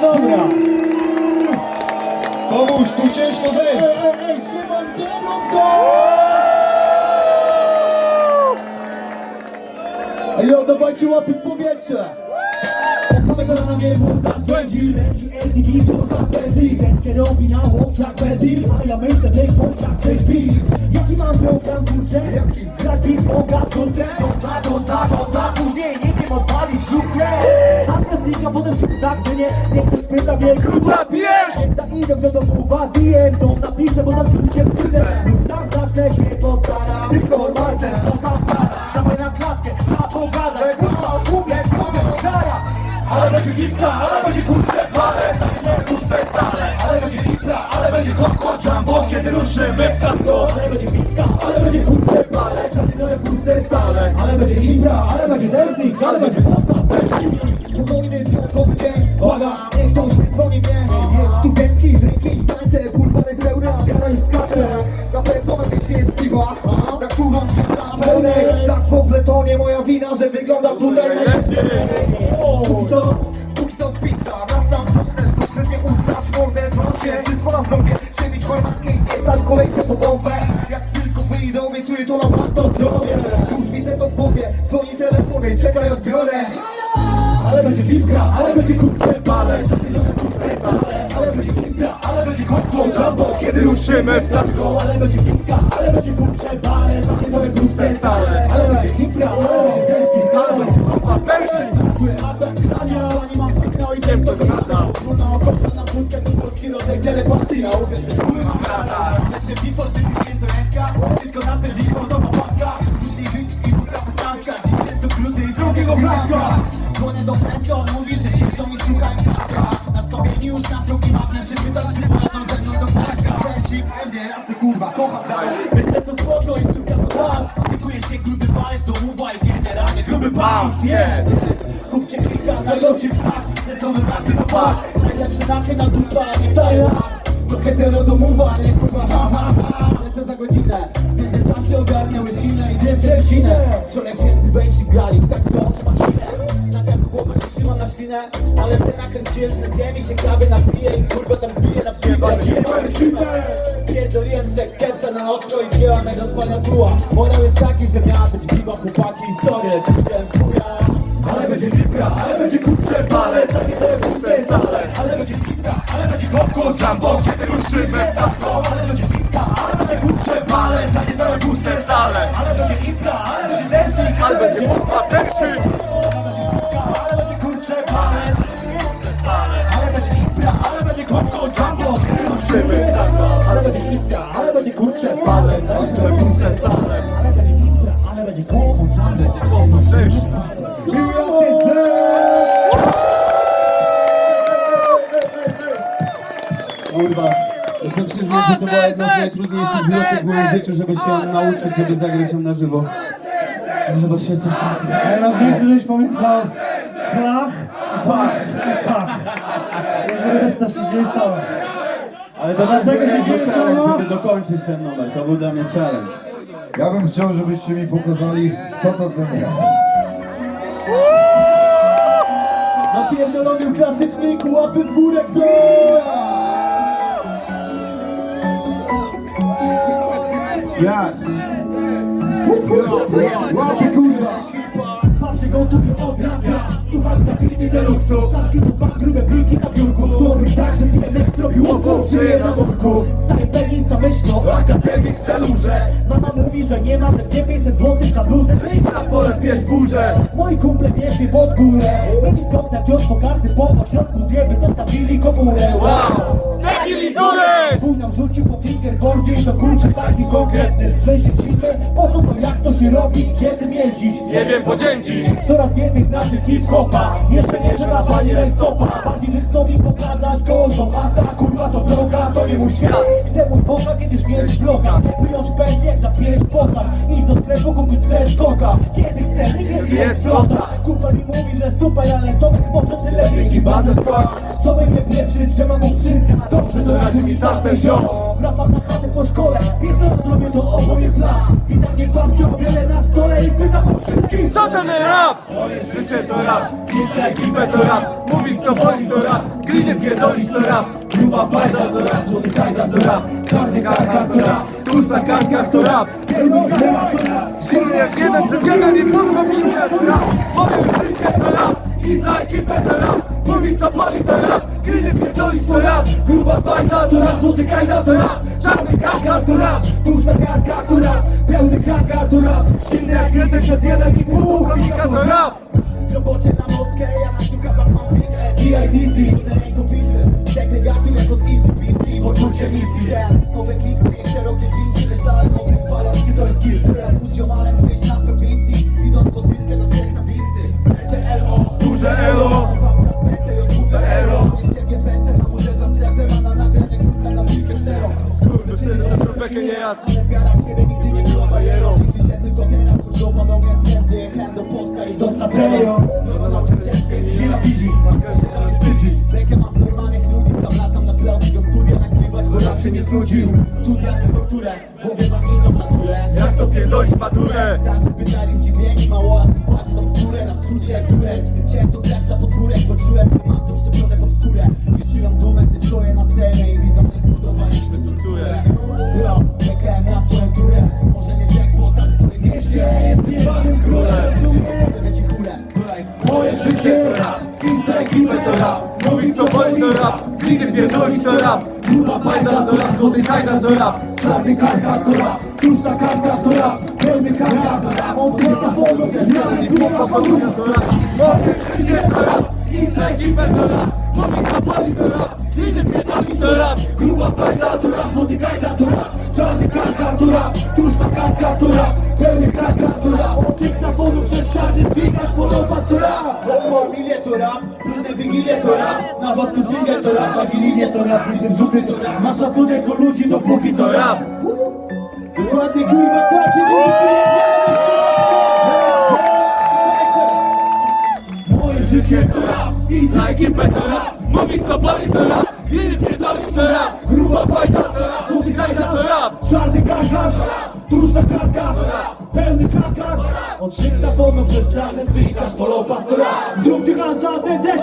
dobra. Pomóż, tu ciężko Ej, wejść! ej, ej, Szymon, nie rób to! Ej, yo, dawajcie łapy w powietrze! Od samego rana mnie młoda spędzi Leci LTV, to zapędzi Wędkę robi na łokciach Betty A ja myślę, tej łokciach cześć śpi Jaki mam program, kurczę? Jaki? Jaki program, kurczę? To ta, to ta, to ta Później nie odpalić lufkę Antyznika, potem się tak mnie Nie. Ktoś pyta mnie, kurwa pijesz? Jak idę do domu, DM To napiszę, bo tam czuję się wstydzę. Lub tam zacznę się postaram. Tylko Marcel, to tam Dawaj na klatkę, trzeba pogadać. Kurwa, kupię, Zaraz! Ale będzie gipka, ale będzie kurczę pale. Tak są puste sale. Ale będzie gipka, ale będzie koko jumbo Kiedy ruszymy w tango Ale będzie gipka, ale będzie pale Tak są puste sale. Ale będzie gipka, ale będzie dancing Ale będzie dancing Spokojny, piątkowy dzień, błagam, niech ktoś dzwoni mnie. Studencki, drinki, tańce, pulwary z pełna, wiara i skacze Na pewno na mieście jest piwa, na którą wjeżdżam pełnej Tak w ogóle to nie moja wina, że wyglądam tutaj najlepiej. Póki co, odbiorę Ale będzie gipka, ale będzie kurczę sale Ale będzie gipka, ale będzie Kiedy ruszymy w tango Ale będzie gipka, ale będzie kurczę pale Takie są puste sale. Ale będzie gipka, i drugiego blaska Dzwonię do on mówi, że się chcą i słuchają klaska Nastawieni już na srogi magnes, że pytam, czy pojadą ze mną do Polska Pesik, Pewnie, jasne kurwa, kocham dalej Myślę to spoko, instrukcja to raz Szykuje się gruby palec do uwa i generalnie gruby bounce, yeah. Kupcie kilka najlepszych tak, te są wybraty do pak Najlepsze nachy na dupa, nie staje. To hetero domowa, nie kurwa ha ha ha. Lecę za godzinę, międzyczasie ogarniały silne i zjem dziewczynę Wczoraj święty basic grali, tak zwłaszcza machinę Na karku chłopak się trzyma na świnę Ale se nakręciłem, że zjem i się kawy napiję I kurwa tam piję na piwę, jebany hipę Pierdoliłem se kepsa na ostro i wzięła mego spania zła. Morał jest taki, że miała być piwa chłopaki Sorry, widziałem chuja. Ale będzie pipka, ale będzie kurcze pale Takie sobie puste sale. Ale będzie pipka, ale będzie koko jumbo Kiedy ruszymy w będzie popa perszy Ale będzie kurcze Ale będzie pipka, ale będzie koko jumbo. Ruszymy w tango Ale będzie pipka, ale będzie kurcze same puste sale Ale będzie pipka, ale będzie jumbo. Kurwa, muszę przyznać, że to była jedna z najtrudniejszych zlotek w moim życiu, żeby się nauczyć, żeby zagrać ją na żywo. No Chyba się coś tam... Najważniejsze, żebyś pamiętał flach, pach i pach. Jakby reszta się dzieje sama. Ale to Dlaczego był się dzieje challenge, samo? żeby dokończyć ten numer. To był dla mnie challenge. Ja bym chciał, żebyście mi pokazali, co to ten Napierdolony klasycznik, łapy w górę, kto? Jas! Łapy kurwa! Patrzę go tu Słuchaj na klity deluxu Znaczki to ma na biurku Dobry tak, że DMX zrobił oko Żyje na worku Stary penista myślą Akademik w celurze Mama mówi, że nie ma, że nie 500 złotych na bluzę Wyjdź na kumple skok na karty środku zjeby zostawili komórę Wow! Debili górę! Pół nam rzucił po fingerboardzie i to kurczę taki konkretny. Weź się zimy, po to to jak to się robi, gdzie tym jeździć? Nie wiem, podziędzić! Coraz więcej pracy z hip-hopa. Jeszcze nie, że na pani rajstopa Bardziej, że chcą mi pokazać gołą Masa, kurwa to droga, to nie mój świat. Chcę woka, kiedy śmierć droga Wyjąć pensję, jak za pięć poza Iść do sklepu, kupić se skoka Kiedy chcę, nigdy jest flota Kumpel mi mówi, że super, ale Tomek może tyle biegi bazę skocz Co mnie pieprzy, trzeba mu przyznać. Dobrze doradzi mi tamten ziom. Wracam na chatę po szkole, pierwszy raz zrobię to opowie plan. I tak nie babcia wiele na stole i pytam o wszystkim. Co ten rap? Moje życie to rap, jest na ekipę to rap. Mówić co boli to rap, gliny pierdolić to rap. Gruba bajda to rap, złoty kajda to rap Karka rap, tłuszcz na karkach to rap Silny jak jeden przez jeden i minę to rap Moje życie to rap, i za ekipę to rap co boli to rap, gliny pierdolić to rap Gruba bajda to rap, złoty kajda to rap Czarny karka to rap, Tuż na karkach to rap, pełny karkach to rap silny jak jeden przez jeden i pół komika to rap W robocie na nockę, ja na słuchawach mam pikę DIDC, te rękopisy Easy Poczucie misji yeah. Nowe kicksy, szerokie jeansy Myślałem o grym balans, jest skills Rap z ziomalem gdzieś na prowincji Idąc po tyrkę na trzech na wiksy Trzecie LO Duże elo. Słuchawka, PC i odkuta elo Nie ściegie PC na murze za sklepem A na nagranie krótka na piłkę szczerą. Skurwysyny na człowieka nieraz ale wiara w siebie nigdy nie była barierą Liczy się tylko teraz, choć podobnie z gwiazdy Jechałem do Polska idąc na premią Droga nauczycielskie mnie nienawidzi Matka się mnie wstydzi znudził Studia które W głowie mam inną naturę. Jak to pierdolić maturę? Starszy pytali zdziwieni Mało mi płaci tą skórę Na wczucie, które Chciałem to grać na podwórek Poczułem, że mam to wszczepione ekipę to rap. Co boli to rap, gliny pierdolić to rap. Gruba bajda to rap, złoty kajdan to rap. Czarny karkas to rap, tuż na karkach to rap. Pełny karkas to rap, on tylko wolno ze zmiany bajda to rap, życie to rap. I ekipę rap, mówić co boli to rap Gliny pierdolić to rap, gruba bajda to rap Złoty kajdan to rap, czarny karkas to rap Tuż na karkach to rap, pełny karkas to rap On piękna wodą przez czarny zwiegasz, polowa to rap Na familię to rap, brudne wigilie to rap. Na wasku singiel to rap, na gilinie to rap. Lisem rzuty to rap, na szacunek do ludzi dopóki to rap. Dokładnie kurwa tak, Moje życie to rap. I za ekipę to rap. Mówić co boli to rap, gliny pierdolić to rap. Gruba bajda to rap, złoty kajda to rap. Czarny karkar, tuż na karkach Pełny karkar Od szybka wolno przez czarne zwikasz Polo pastora Zróbcie haz dla DZ